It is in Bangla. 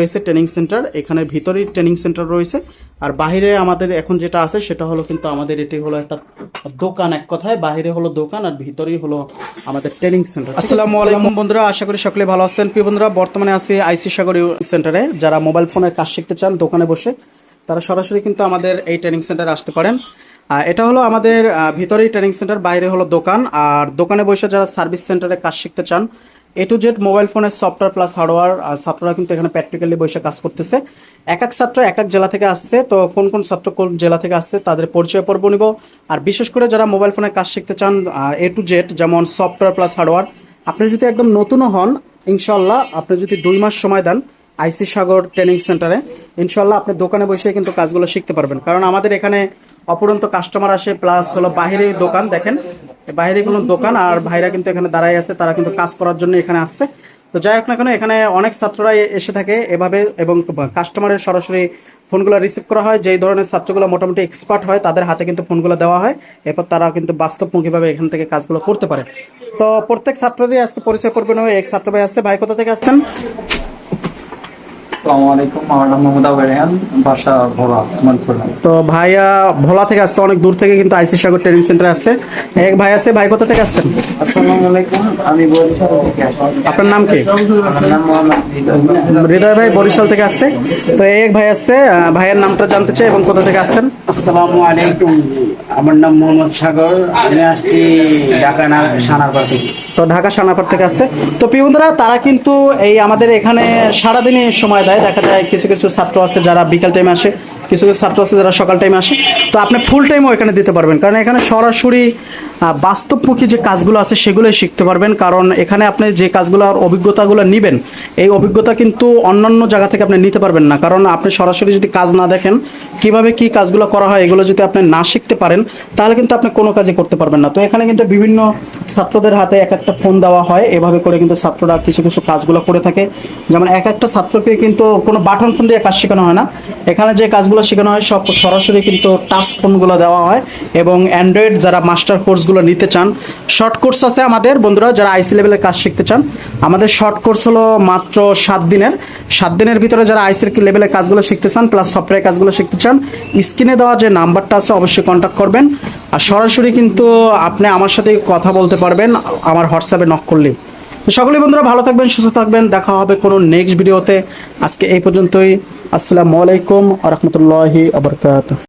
রয়েছে ট্রেনিং সেন্টার এখানে ভিতরেই ট্রেনিং সেন্টার রয়েছে। আর বাইরে আমাদের এখন যেটা আছে সেটা হলো কিন্তু আমাদের এটি হলো একটা দোকান এক কথায়। বাইরে হলো দোকান আর ভিতরেই হলো আমাদের ট্রেনিং সেন্টার আসসালামু আলাইকুম বন্ধুরা আশা করি সকলে ভালো আছেন। প্রিয় বন্ধুরা বর্তমানে আছি আইসি সাগর সেন্টারে যারা মোবাইল ফোনের কাজ শিখতে চান দোকানে বসে তারা সরাসরি কিন্তু আমাদের এই ট্রেনিং সেন্টারে আসতে পারেন। এটা হলো আমাদের ভিতরেই ট্রেনিং সেন্টার বাইরে হলো দোকান। আর দোকানে বসে যারা সার্ভিস সেন্টারে কাজ শিখতে চান এ টু জেড মোবাইল ফোনের সফটওয়্যার প্লাস হার্ডওয়্যার আর ছাত্ররা কিন্তু এখানে প্র্যাকটিক্যালি বসে কাজ করতেছে। এক এক ছাত্র এক এক জেলা থেকে আসছে, তো কোন কোন ছাত্র কোন জেলা থেকে আসছে তাদের পরিচয় পর্ব নিব। আর বিশেষ করে যারা মোবাইল ফোনের কাজ শিখতে চান এ টু জেড যেমন সফটওয়্যার প্লাস হার্ডওয়্যার আপনি যদি একদম নতুনও হন ইনশাল্লাহ আপনি যদি দুই মাস সময় দেন আইসি সাগর ট্রেনিং সেন্টারে ইনশাল্লাহ আপনি দোকানে বসে কিন্তু কাজগুলো শিখতে পারবেন। কারণ আমাদের এখানে অপরন্ত কাস্টমার আসে প্লাস হলো বাহিরে দোকান, দেখেন বাইরে কোনো দোকান আর ভাইরা কিন্তু এখানে দাঁড়াই আছে, তারা কিন্তু কাজ করার জন্য এখানে আসছে। তো যাই হোক না কেন, এখানে অনেক ছাত্ররা এসে থাকে এভাবে এবং কাস্টমারের সরাসরি ফোনগুলো রিসিভ করা হয়। যেই ধরনের ছাত্রগুলো মোটামুটি এক্সপার্ট হয়, তাদের হাতে কিন্তু ফোনগুলো দেওয়া হয়। এরপর তারা কিন্তু বাস্তবমুখীভাবে এখান থেকে কাজগুলো করতে পারে। তো প্রত্যেক ছাত্রদের আজকে পরিচয় করবে না এক ছাত্র ভাই আসছে ভাই কোথা থেকে আসছেন? তো ভাইয়া ভোলা থেকে আসছে অনেক দূর থেকে কিন্তু আইসি সাগর ট্রেনিং সেন্টারে আসছে। এক ভাই আছে ভাই কোথা থেকে আসছেন? আসসালামু আলাইকুম আমি বরিশাল থেকে আসছি। আপনার নাম কি? আমার নাম মোহাম্মদ হৃদয়। হৃদয় ভাই বরিশাল থেকে আসছে। তো এক ভাই আসছে ভাইয়ের নামটা জানতে চাই এবং কোথা থেকে আসছেন? আসসালামু আলাইকুম আমার নাম মোহাম্মদ সাগর আমি আসছি ঢাকা না- সানারপাড় থেকে। তো ঢাকা সানাপার থেকে আসছে। তো বন্ধুরা তারা কিন্তু এই আমাদের এখানে সারাদিনই সময় দেয়। দেখা যায় কিছু কিছু ছাত্র আছে যারা বিকাল টাইমে আসে, কিছু কিছু ছাত্র আছে যারা সকাল টাইমে আসে। তো আপনি ফুল টাইমও এখানে দিতে পারবেন। কারণ এখানে সরাসরি বাস্তবমুখী যে কাজগুলো আছে সেগুলোই শিখতে পারবেন। কারণ এখানে আপনি যে কাজগুলোর অভিজ্ঞতাগুলো নেবেন, এই অভিজ্ঞতা কিন্তু অন্যান্য জায়গা থেকে আপনি নিতে পারবেন না। কারণ আপনি সরাসরি যদি কাজ না দেখেন, কীভাবে কি কাজগুলো করা হয় এগুলো যদি আপনি না শিখতে পারেন, তাহলে কিন্তু আপনি কোনো কাজই করতে পারবেন না। তো এখানে কিন্তু বিভিন্ন ছাত্রদের হাতে এক একটা ফোন দেওয়া হয়। এভাবে করে কিন্তু ছাত্ররা কিছু কিছু কাজগুলো করে থাকে। যেমন এক একটা ছাত্রকে কিন্তু কোনো বাটন ফোন দিয়ে কাজ শেখানো হয় না। এখানে যে কাজগুলো শেখানো হয়, সব সরাসরি কিন্তু টাচ ফোনগুলো দেওয়া হয়। এবং অ্যান্ড্রয়েড যারা মাস্টার কোর্সগুলো নিতে চান শর্ট কোর্স আছে আমাদের, বন্ধুরা, যারা আইসি লেভেলের কাজ শিখতে চান, আমাদের শর্ট কোর্স হলো মাত্র সাত দিনের। সাত দিনের ভিতরে যারা আইসির লেভেলের কাজগুলো শিখতে চান প্লাস সফটওয়্যার কাজগুলো শিখতে চান স্ক্রিনে দেওয়া যে নাম্বারটা আছে, অবশ্যই কন্ট্যাক্ট করবেন। আর সরাসরি কিন্তু আপনি আমার সাথে কথা বলতে পারবেন, আমার হোয়াটসঅ্যাপে নক করলে তো সকলেই বন্ধুরা, ভালো থাকবেন, সুস্থ থাকবেন, দেখা হবে কোনো নেক্সট ভিডিওতে আজকে এই পর্যন্তই। আসসালামু আলাইকুম আ রহমতুল্লাহি আবরকাত